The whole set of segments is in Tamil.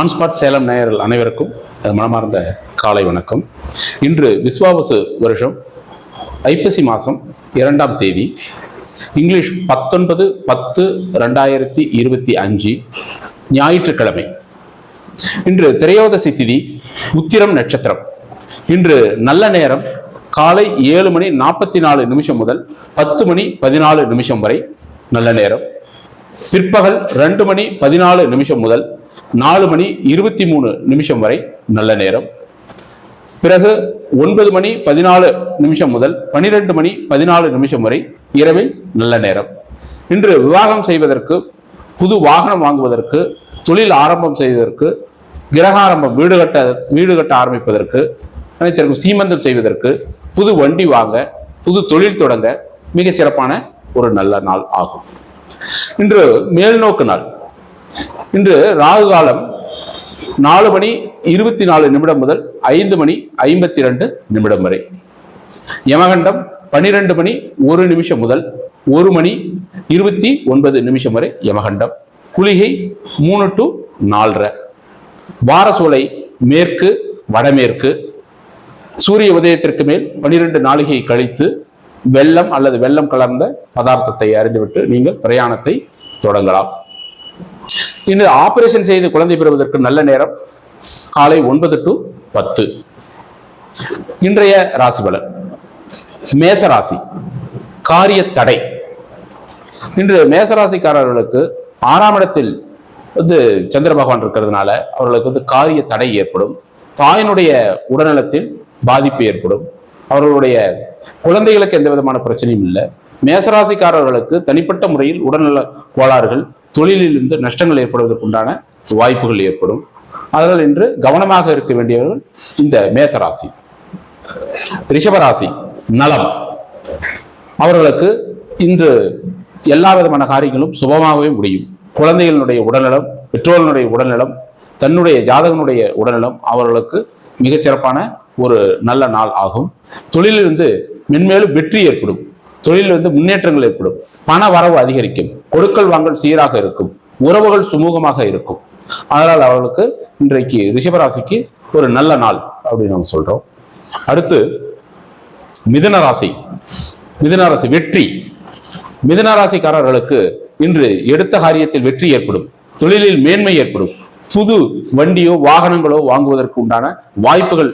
ஆன்ஸ்பாட் சேலம் நேயர்கள் அனைவருக்கும் மனமார்ந்த காலை வணக்கம். இன்று விஸ்வாவசு வருஷம் ஐப்பசி மாதம் இரண்டாம் தேதி இங்கிலீஷ் பத்தொன்பது பத்து ரெண்டாயிரத்தி இருபத்தி அஞ்சு ஞாயிற்றுக்கிழமை. இன்று திரையோதசி திதி உத்திரம் நட்சத்திரம். இன்று நல்ல நேரம் காலை ஏழு மணி நாற்பத்தி நாலு நிமிஷம் முதல் பத்து மணி பதினாலு நிமிஷம் வரை நல்ல நேரம். பிற்பகல் ரெண்டு மணி பதினாலு நிமிஷம் முதல் நாலு மணி இருபத்தி மூணு நிமிஷம் வரை நல்ல நேரம். பிறகு ஒன்பது மணி பதினாலு நிமிஷம் முதல் பனிரெண்டு மணி பதினாலு நிமிஷம் வரை இரவில் நல்ல நேரம். இன்று விவாகம் செய்வதற்கு புது வாகனம் வாங்குவதற்கு தொழில் ஆரம்பம் செய்வதற்கு கிரகாரம்பம் வீடு கட்ட வீடு கட்ட ஆரம்பிப்பதற்கு அனைத்திற்கும் சீமந்தம் செய்வதற்கு புது வண்டி வாங்க புது தொழில் தொடங்க மிகச் சிறப்பான ஒரு நல்ல நாள் ஆகும். இன்று மேல்நோக்கு நாள். இன்று ராகு காலம் நாலு மணி இருபத்தி நாலு நிமிடம் முதல் ஐந்து மணி ஐம்பத்தி ரெண்டு நிமிடம் வரை. யமகண்டம் பனிரெண்டு மணி ஒரு நிமிஷம் முதல் ஒரு மணி இருபத்தி ஒன்பது நிமிஷம் வரை யமகண்டம். குளிகை மூணு டு நாலரை. வாரசோலை மேற்கு வடமேற்கு. சூரிய உதயத்திற்கு மேல் பனிரெண்டு நாளிகை கழித்து வெள்ளம் அல்லது வெள்ளம் கலர்ந்த பதார்த்தத்தை அறிந்துவிட்டு நீங்கள் பிரயாணத்தை தொடங்கலாம். இன்று ஆபரேஷன் செய்து குழந்தை பெறுவதற்கு நல்ல நேரம். காலை ஒன்பது டு பத்து. இன்றைய ராசி பலன். மேச ராசி. காரிய தடை. இன்று மேசராசிக்காரர்களுக்கு ஆறாம் இடத்தில் வந்து சந்திர பகவான் இருக்கிறதுனால அவர்களுக்கு வந்து காரிய தடை ஏற்படும். தாயினுடைய உடல்நலத்தில் பாதிப்பு ஏற்படும். அவர்களுடைய குழந்தைகளுக்கு எந்த விதமான பிரச்சனையும் இல்லை. மேசராசிக்காரர்களுக்கு தனிப்பட்ட முறையில் உடல்நல கோளாறுகள் தொழிலில் இருந்து நஷ்டங்கள் ஏற்படுவதற்குண்டான வாய்ப்புகள் ஏற்படும். அதனால் இன்று கவனமாக இருக்க வேண்டியவர்கள் இந்த மேசராசி. ரிஷபராசி நலம். அவர்களுக்கு இன்று எல்லா விதமான காரியங்களும் சுபமாகவே முடியும். குழந்தைகளுடைய உடல்நலம் பெற்றோர்களுடைய உடல்நலம் தன்னுடைய ஜாதகனுடைய உடல்நலம் அவர்களுக்கு மிகச்சிறப்பான ஒரு நல்ல நாள் ஆகும். தொழிலிருந்து மென்மேலும் வெற்றி ஏற்படும். தொழிலில் வந்து முன்னேற்றங்கள் ஏற்படும் பண வரவு அதிகரிக்கும். கொடுக்கல் வாங்கல் சீராக இருக்கும். உறவுகள் சுமூகமாக இருக்கும். அதனால் அவர்களுக்கு இன்றைக்கு ரிஷபராசிக்கு ஒரு நல்ல நாள் அப்படின்னு நம்ம சொல்றோம். அடுத்து மிதனராசி ராசி. மிதுன ராசி வெற்றி. மிதனராசிக்காரர்களுக்கு இன்று எடுத்த காரியத்தில் வெற்றி ஏற்படும். தொழிலில் மேன்மை ஏற்படும். புது வண்டியோ வாகனங்களோ வாங்குவதற்கு உண்டான வாய்ப்புகள்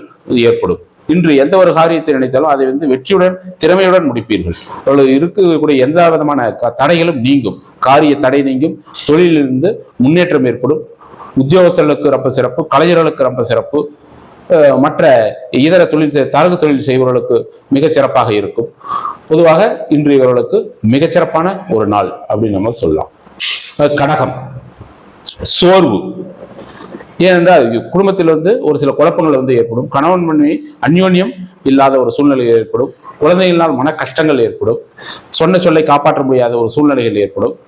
ஏற்படும். இன்று எந்த ஒரு காரியத்தை நினைத்தாலும் அதை வந்து வெற்றியுடன் திறமையுடன் முடிப்பீர்கள். அவர்கள் இருக்கக்கூடிய எந்த விதமான க- தடைகளும் நீங்கும். காரிய தடை நீங்கும். தொழிலிலிருந்து முன்னேற்றம் ஏற்படும். உத்தியோகஸ்தர்களுக்கு ரொம்ப சிறப்பு. கலைஞர்களுக்கு ரொம்ப சிறப்பு. மற்ற இதர தொழில் தரகு தொழில் செய்பவர்களுக்கு மிகச் சிறப்பாக இருக்கும். பொதுவாக இன்று இவர்களுக்கு மிகச்சிறப்பான ஒரு நாள் அப்படின்னு நம்ம சொல்லலாம். கடகம். சோர்வு. ஏனென்றால் குடும்பத்தில் வந்து ஒரு சில குழப்பங்கள் வந்து ஏற்படும். கணவன் மனைவி அந்யோன்யம் இல்லாத ஒரு சூழ்நிலை ஏற்படும். குழந்தைகளினால் மன கஷ்டங்கள் ஏற்படும். சொன்ன சொல்லை காப்பாற்ற முடியாத ஒரு சூழ்நிலைகள் ஏற்படும்.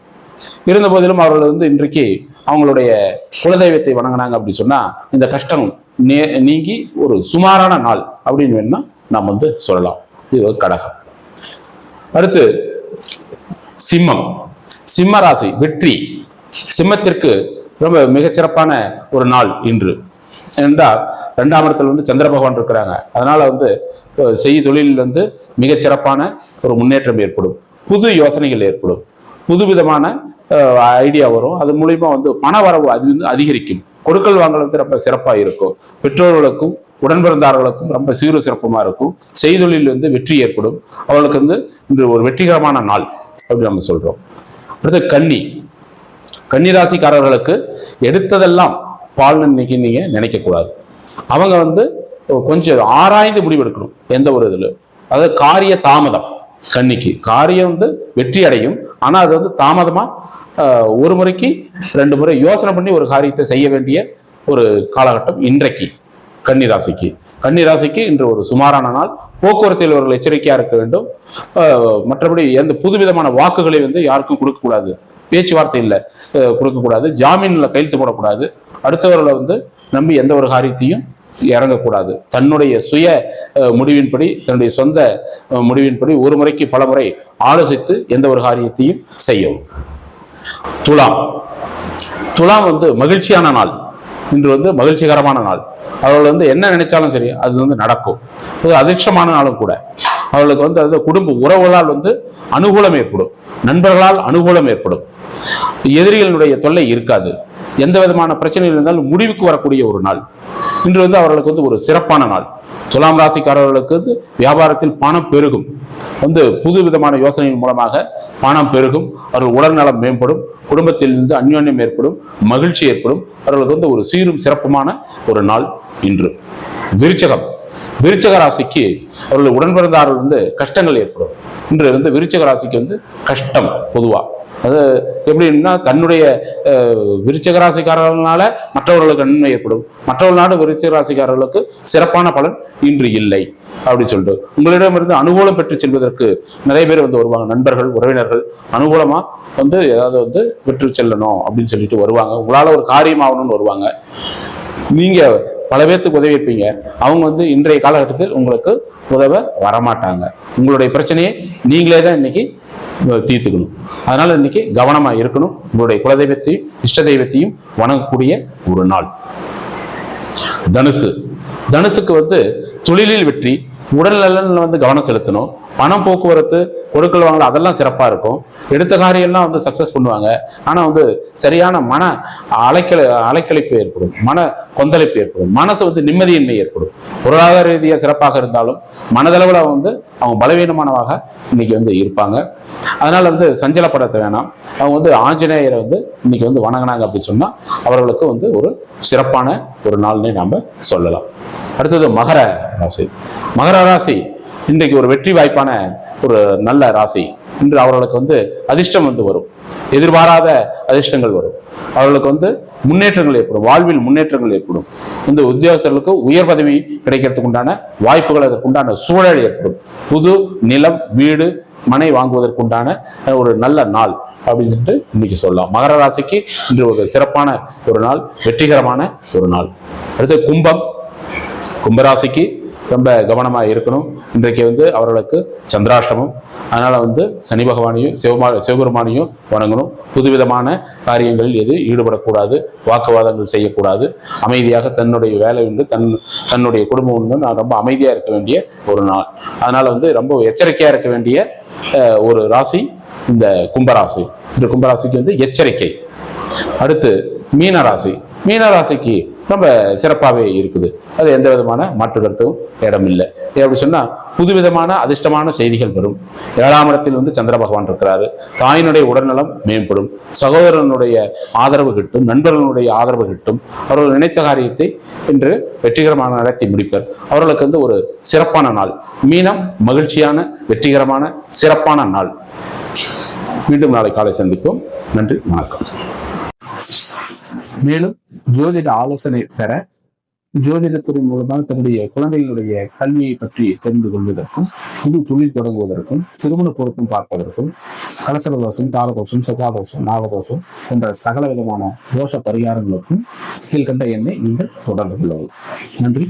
இருந்த போதிலும் அவர்கள் வந்து இன்றைக்கு அவங்களுடைய குலதெய்வத்தை வணங்கினாங்க அப்படின்னு சொன்னா இந்த கஷ்டம் நே- நீங்கி ஒரு சுமாரான நாள் அப்படின்னு வேணா நாம் வந்து சொல்லலாம். இது ஒரு கடகம். அடுத்து சிம்மம். சிம்ம ராசி வெற்றி. சிம்மத்திற்கு ரொம்ப மிகச்சிறப்பான ஒரு நாள் இன்று. என்றால் ரெண்டாம் இடத்துல வந்து சந்திர பகவான் இருக்கிறாங்க. அதனால வந்து அஹ், தொழிலில் வந்து மிகச்சிறப்பான ஒரு முன்னேற்றம் ஏற்படும். புது யோசனைகள் ஏற்படும். புதுவிதமான ஐடியா வரும். அது மூலியமா வந்து பண வரவு அது வந்து அதிகரிக்கும். கொடுக்கல் வாங்கல் ரொம்ப சிறப்பாக இருக்கும். பெற்றோர்களுக்கும் உடன்பிறந்தார்களுக்கும் ரொம்ப சீர சிறப்புமாக இருக்கும். செய்தொழில் வந்து வெற்றி ஏற்படும். அவர்களுக்கு வந்து இன்று ஒரு வெற்றிகரமான நாள் அப்படின்னு நம்ம சொல்கிறோம் அடுத்து கன்னி. கன்னிராசிக்காரர்களுக்கு எடுத்ததெல்லாம் பால்னு இன்னைக்கு நீங்கள் நினைக்கக்கூடாது. அவங்க வந்து கொஞ்சம் ஆராய்ந்து முடிவெடுக்கணும் எந்த ஒரு இதில். அதாவது காரிய தாமதம் கன்னிக்கு. காரியம் வந்து வெற்றி அடையும். ஆனால் அது வந்து தாமதமாக ஒரு முறைக்கு ரெண்டு முறை யோசனை பண்ணி ஒரு காரியத்தை செய்ய வேண்டிய ஒரு காலகட்டம் இன்றைக்கு கன்னிராசிக்கு. கன்னிராசிக்கு இன்று ஒரு சுமாரான நாள். போக்குவரத்தில் அவர்கள் எச்சரிக்கையாக இருக்க வேண்டும். மற்றபடி எந்த புதுவிதமான வாக்குகளை வந்து யாருக்கும் கொடுக்கக்கூடாது. பேச்சுவார்த்தை இல்லை. கொடுக்கக்கூடாது. ஜாமீனில் கையெழுத்து போடக்கூடாது. அடுத்தவர்களை வந்து நம்பி எந்த ஒரு காரியத்தையும் இறங்கக்கூடாது. தன்னுடைய சுய முடிவின்படி தன்னுடைய சொந்த முடிவின்படி ஒரு முறைக்கு பல முறை ஆலோசித்து எந்த ஒரு காரியத்தையும் செய்யவும். துலாம். துலாம் வந்து மகிழ்ச்சியான நாள். இன்று வந்து மகிழ்ச்சிகரமான நாள். அவர்கள் வந்து என்ன நினைச்சாலும் சரி அது வந்து நடக்கும். அது அதிர்ஷ்டமான நாளும் கூட. அவர்களுக்கு வந்து அது குடும்ப உறவுகளால் வந்து அனுகூலம் ஏற்படும். நண்பர்களால் அனுகூலம் ஏற்படும். எதிரிகளுடைய தொல்லை இருக்காது. எந்த விதமான பிரச்சனைகள் இருந்தாலும் முடிவுக்கு வரக்கூடிய ஒரு நாள். இன்று வந்து அவர்களுக்கு வந்து ஒரு சிறப்பான நாள். துலாம் ராசிக்காரர்களுக்கு வந்து வியாபாரத்தில் பணம் பெருகும். வந்து புது விதமான யோசனையின் மூலமாக பணம் பெருகும். அவர்கள் உடல்நலம் மேம்படும். குடும்பத்தில் இருந்து அந்யோன்யம் ஏற்படும். மகிழ்ச்சி ஏற்படும். அவர்களுக்கு வந்து ஒரு சீரும் சிறப்புமான ஒரு நாள் இன்று. விருச்சகம். விருச்சக ராசிக்கு அவர்கள் உடன்பிறந்தார்கள் வந்து கஷ்டங்கள் ஏற்படும். இன்று வந்து விருச்சக ராசிக்கு வந்து கஷ்டம் பொதுவாக அது எப்படின்னா தன்னுடைய அஹ், ராசிக்காரர்களால மற்றவர்களுக்கு நன்மை ஏற்படும். மற்றவர்களான விருச்சிக ராசிக்காரர்களுக்கு சிறப்பான பலன் இன்று இல்லை அப்படி சொல்லிட்டு. உங்களிடமிருந்து அனுகூலம் பெற்று செல்வதற்கு நிறைய பேர் வந்து வருவாங்க. நண்பர்கள் உறவினர்கள் அனுகூலமா வந்து ஏதாவது வந்து பெற்று செல்லணும் அப்படின்னு சொல்லிட்டு வருவாங்க. உங்களால ஒரு காரியம் ஆகணும்னு வருவாங்க. நீங்க பல பேர்த்துக்கு உதவி இருப்பீங்க. அவங்க வந்து இன்றைய காலகட்டத்தில் உங்களுக்கு உதவ வரமாட்டாங்க. உங்களுடைய பிரச்சனையை நீங்களே தான் இன்னைக்கு தீர்த்துக்கணும். அதனால இன்னைக்கு கவனமா இருக்கணும். உங்களுடைய குலதெய்வத்தையும் இஷ்ட தெய்வத்தையும் வணங்கக்கூடிய ஒரு நாள். தனுசு. தனுசுக்கு வந்து தொழிலில் வெற்றி உடல் நலனில் வந்து கவனம் செலுத்தணும். பணம் போக்குவரத்து கொடுக்கல் வாங்கல அதெல்லாம் சிறப்பாக இருக்கும். எடுத்த காரியம்லாம் வந்து சக்ஸஸ் பண்ணுவாங்க. ஆனால் வந்து சரியான மன அலைக்கல அலைக்கழிப்பு ஏற்படும். மன கொந்தளிப்பு ஏற்படும். மனசு வந்து நிம்மதியின்மை ஏற்படும். பொருளாதார ரீதியாக சிறப்பாக இருந்தாலும் மனதளவில் வந்து அவங்க பலவீனமானவாக இன்னைக்கு வந்து இருப்பாங்க. அதனால வந்து சஞ்சலப்படத்தை வேணாம். அவங்க வந்து ஆஞ்சநேயரை வந்து இன்னைக்கு வந்து வணங்கினாங்க அப்படி சொன்னால் அவர்களுக்கு வந்து ஒரு சிறப்பான ஒரு நாள்னே நாம் சொல்லலாம். அடுத்தது மகர ராசி. மகர ராசி இன்றைக்கு ஒரு வெற்றி வாய்ப்பான ஒரு நல்ல ராசி. இன்று அவர்களுக்கு வந்து அதிர்ஷ்டம் வந்து வரும். எதிர்பாராத அதிர்ஷ்டங்கள் வரும். அவர்களுக்கு வந்து முன்னேற்றங்கள் ஏற்படும். வாழ்வில் முன்னேற்றங்கள் ஏற்படும். இந்த உத்தியோகஸ்தர்களுக்கு உயர் பதவி கிடைக்கிறதுக்கு உண்டான வாய்ப்புகள் அதற்குண்டான சூழல் ஏற்படும். புது நிலம் வீடு மனை வாங்குவதற்குண்டான உண்டான ஒரு நல்ல நாள் அப்படின்னு சொல்லிட்டு இன்னைக்கு சொல்லலாம். மகர ராசிக்கு இன்று ஒரு சிறப்பான ஒரு நாள் வெற்றிகரமான ஒரு நாள். அடுத்து கும்பம். கும்பராசிக்கு ரொம்ப கவனமாக இருக்கணும். இன்றைக்கு வந்து அவர்களுக்கு சந்திராஷ்டமம். அதனால் வந்து சனி பகவானையும் சிவமா சிவபெருமானையும் வணங்கணும். புதுவிதமான காரியங்களில் எது ஈடுபடக்கூடாது வாக்குவாதங்கள் செய்யக்கூடாது. அமைதியாக தன்னுடைய வேலை உண்டு தன் தன்னுடைய குடும்பம் உண்டு. நான் ரொம்ப அமைதியாக இருக்க வேண்டிய ஒரு நாள். அதனால் வந்து ரொம்ப எச்சரிக்கையாக இருக்க வேண்டிய ஒரு ராசி இந்த கும்பராசி. இந்த கும்பராசிக்கு வந்து எச்சரிக்கை. அடுத்து மீனராசி. மீனராசிக்கு ரொம்ப சிறப்பாகவே இருக்குது. அது எந்த விதமான மாற்று கருத்தும் இடம் இல்லை அப்படி சொன்னால் புதுவிதமான அதிர்ஷ்டமான செய்திகள் வரும். ஏழாம் இடத்தில் வந்து சந்திர பகவான் இருக்கிறாரு. தாயினுடைய உடல்நலம் மேம்படும். சகோதரனுடைய ஆதரவு கிட்டும். நண்பர்களுடைய ஆதரவு கிட்டும். அவர்கள் நினைத்த காரியத்தை இன்று வெற்றிகரமாக நடத்தி முடிப்பர். அவர்களுக்கு வந்து ஒரு சிறப்பான நாள். மீனம் மகிழ்ச்சியான வெற்றிகரமான சிறப்பான நாள். மீண்டும் நாளை காலை சந்திப்போம். நன்றி வணக்கம். மேலும் ஜோதிட ஆலோசனை பெற ஜோதிடத்தின் மூலமாக தன்னுடைய குழந்தைகளுடைய கல்வியை பற்றி தெரிந்து கொள்வதற்கும் புது தொழில் தொடங்குவதற்கும் திருமண பொருத்தம் பார்ப்பதற்கும் கலசர தோஷம் தாரதோஷம் சுகாதோஷம் நாகதோஷம் போன்ற சகல விதமான தோஷ பரிகாரங்களுக்கும் கீழ்கண்ட எண்ணை நீங்கள் தொடர்பு கொள்ளவும். நன்றி.